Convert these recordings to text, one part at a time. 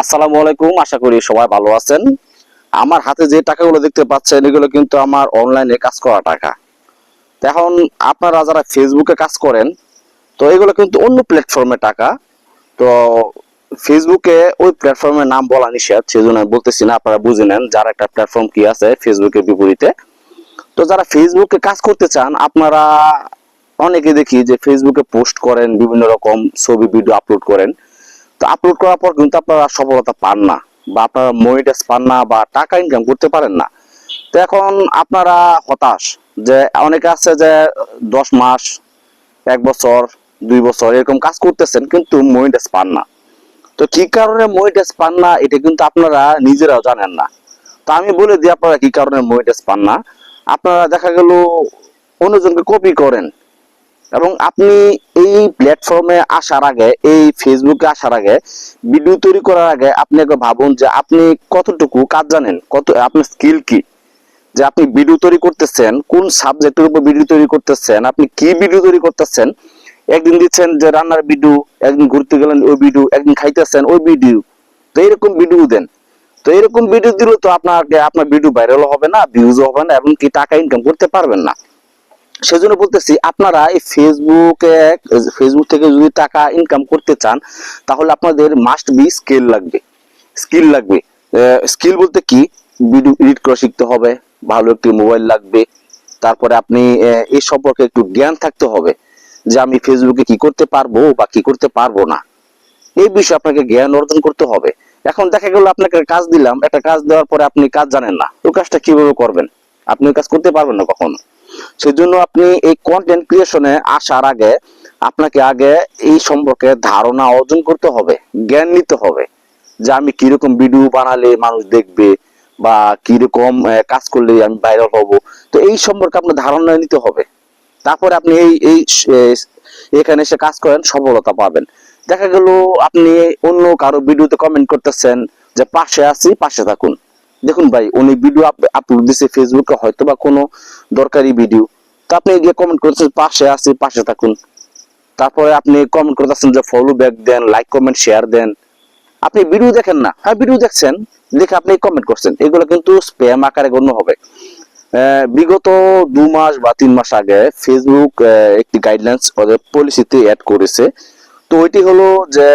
আসসালামু আলাইকুম, আশা করি সবাই ভালো আছেন। আমার হাতে যে টাকাগুলো দেখতে পাচ্ছেন, এগুলো কিন্তু আমার অনলাইনে কাজ করা টাকা। এখন আপনারা যারা ফেসবুকে কাজ করেন, তো এগুলো কিন্তু অন্য প্ল্যাটফর্মে টাকা। তো ফেসবুকে ওই প্ল্যাটফর্মের নাম বলা নিষেধ, সেজন্য আমি বলতেছি না, আপনারা বুঝে নেন যার একটা প্ল্যাটফর্ম কি আছে ফেসবুকের বিপরীতে। তো যারা ফেসবুকে কাজ করতে চান, আপনারা অনেকে দেখি যে ফেসবুকে পোস্ট করেন, বিভিন্ন রকম ছবি ভিডিও আপলোড করেন। তো আপলোড করার পর কিন্তু আপনারা সফলতা পান না বা আপনারা মনিটাইজ পান না বা টাকা ইনকাম করতে পারেন না। তো এখন আপনারা হতাশ যে অনেকে আছে যে দশ মাস, এক বছর, দুই বছর এরকম কাজ করতেছেন কিন্তু মনিটাইজ পান না। তো কি কারণে মনিটাইজ পান না এটা কিন্তু আপনারা নিজেরাও জানেন না। তো আমি বলে দিই আপনারা কি কারণে মনিটাইজ পান না? আপনারা দেখা গেল অন্যজনকে কপি করেন। এবং আপনি এই প্ল্যাটফর্মে আসার আগে, এই ফেসবুকে আসার আগে ভিডিও তৈরি করার আগে আপনি একবার ভাবুন যে আপনি কতটুকু কাজ জানেন, কত, আপনার স্কিল কি? যে আপনি ভিডিও তৈরি করতেছেন, কোন সাবজেক্টের উপর ভিডিও তৈরি করতেছেন, আপনি কি ভিডিও তৈরি করতেছেন? একদিন দিচ্ছেন যে রান্নার ভিডিও একদিন ঘুরতে গেলেন ওই ভিডিও একদিন খাইতেছেন ওই ভিডিও তো এরকম ভিডিও দেন। তো এরকম ভিডিও দিলে তো আপনাকে, আপনার ভিডিও ভাইরাল হবে না ভিউজও হবে না এবং কি টাকা ইনকাম করতে পারবেন না। সেজন্য বলতেছি, আপনারা এই ফেসবুকে ফেসবুক থেকে যদি টাকা ইনকাম করতে চান, তাহলে আপনাদের মাস্ট বি স্কিল লাগবে। স্কিল লাগবে। স্কিল বলতে কি? ভিডিও এডিট করা শিখতে হবে, ভালো একটি মোবাইল লাগবে, তারপরে আপনি এই সম্পর্কে একটু জ্ঞান থাকতে হবে যে আমি ফেসবুকে কি করতে পারব বা কি করতে পারব না। এই বিষয়ে আপনাকে জ্ঞান অর্জন করতে হবে। এখন দেখা গেল, আপনাকে কাজ দিলাম, একটা কাজ দেওয়ার পরে আপনি কাজ জানেন না। ওই কাজটা কীভাবে করবেন? আপনি কাজ করতে পারবেন না কখনো। সেজন্য আপনি এই কন্টেন্ট ক্রিয়েশনে আসার আগে আপনাকে আগে এই সম্পর্কে ধারণা অর্জন করতে হবে, জ্ঞান নিতে হবে যে আমি কীরকম ভিডিও বানালে মানুষ দেখবে বা কীরকম কাজ করলে আমি ভাইরাল হব। তো এই সম্পর্কে আপনার ধারণা নিতে হবে। তারপরে আপনি এই এই এখানে এসে কাজ করেন, সফলতা পাবেন। দেখা গেল আপনি অন্য কারও ভিডিওতে কমেন্ট করতেছেন যে পাশে আছি, পাশে থাকুন। দেখুন ভাই, উনি ভিডিও আপলোড দিছে ফেসবুকে হয়তো বা কোনো দরকারি ভিডিও তো আপনি গিয়ে কমেন্ট করতেছেন, পাশে আছি, পাশে থাকুন। তারপরে আপনি কমেন্ট করতেছেন যে ফলো ব্যাক দেন লাইক কমেন্ট শেয়ার দেন। আপনি ভিডিও দেখেন না। হ্যাঁ ভিডিও দেখছেন, দেখে আপনি কমেন্ট করছেন। এগুলো কিন্তু স্প্যাম আকারে গণ্য হবে। বিগত দু মাস বা তিন মাস আগে ফেসবুক একটি গাইডলাইন্স ওদের পলিসিতে অ্যাড করেছে। তো ওইটি হলো যে,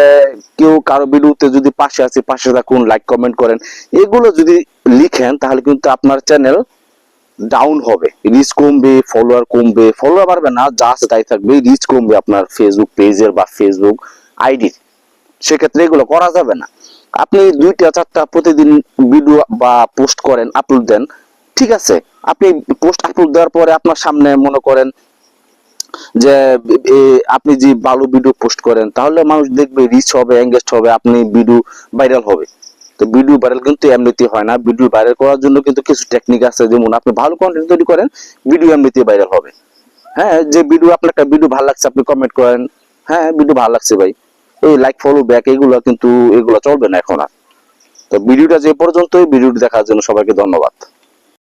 কেউ কারও ভিডিওতে যদি পাশে আছে, পাশে থাকুন লাইক কমেন্ট করেন, এগুলো যদি লিখেন, তাহলে কিন্তু আপনার চ্যানেল ডাউন হবে। রিচ কমবে ফলোয়ার কমবে। ফলোয়ার বাড়বে না জাস্ট তাই থাকবে। রিচ কমবে আপনার ফেসবুক পেজের বা ফেসবুক আইডির সেক্ষেত্রে এগুলো করা যাবে না। আপনি দুইটা, চারটা প্রতিদিন ভিডিও বা পোস্ট করেন আপলোড দেন, ঠিক আছে? আপনি পোস্ট আপলোড দেওয়ার পরে আপনার সামনে মনে করেন যে আপনি যে ভালো ভিডিও পোস্ট করেন, তাহলে মানুষ দেখবে রিচ হবে এঙ্গেজ হবে, আপনি ভিডিও ভাইরাল হবে। তো ভিডিও ভাইরাল কিন্তু এমনিতে হয় না। ভিডিও ভাইরাল করার জন্য কিন্তু কিছু টেকনিক আছে। যেমন আপনি ভালো কন্টেন্ট তৈরি করেন ভিডিও এমনিতে ভাইরাল হবে। হ্যাঁ যে ভিডিও আপনার একটা ভিডিও ভালো লাগছে, আপনি কমেন্ট করেন। হ্যাঁ ভিডিও ভালো লাগছে ভাই। এই লাইক ফলো ব্যাক এগুলো কিন্তু, এগুলো চলবে না এখন আর। তো ভিডিওটা যে পর্যন্ত ভিডিওটি দেখার জন্য সবাইকে ধন্যবাদ।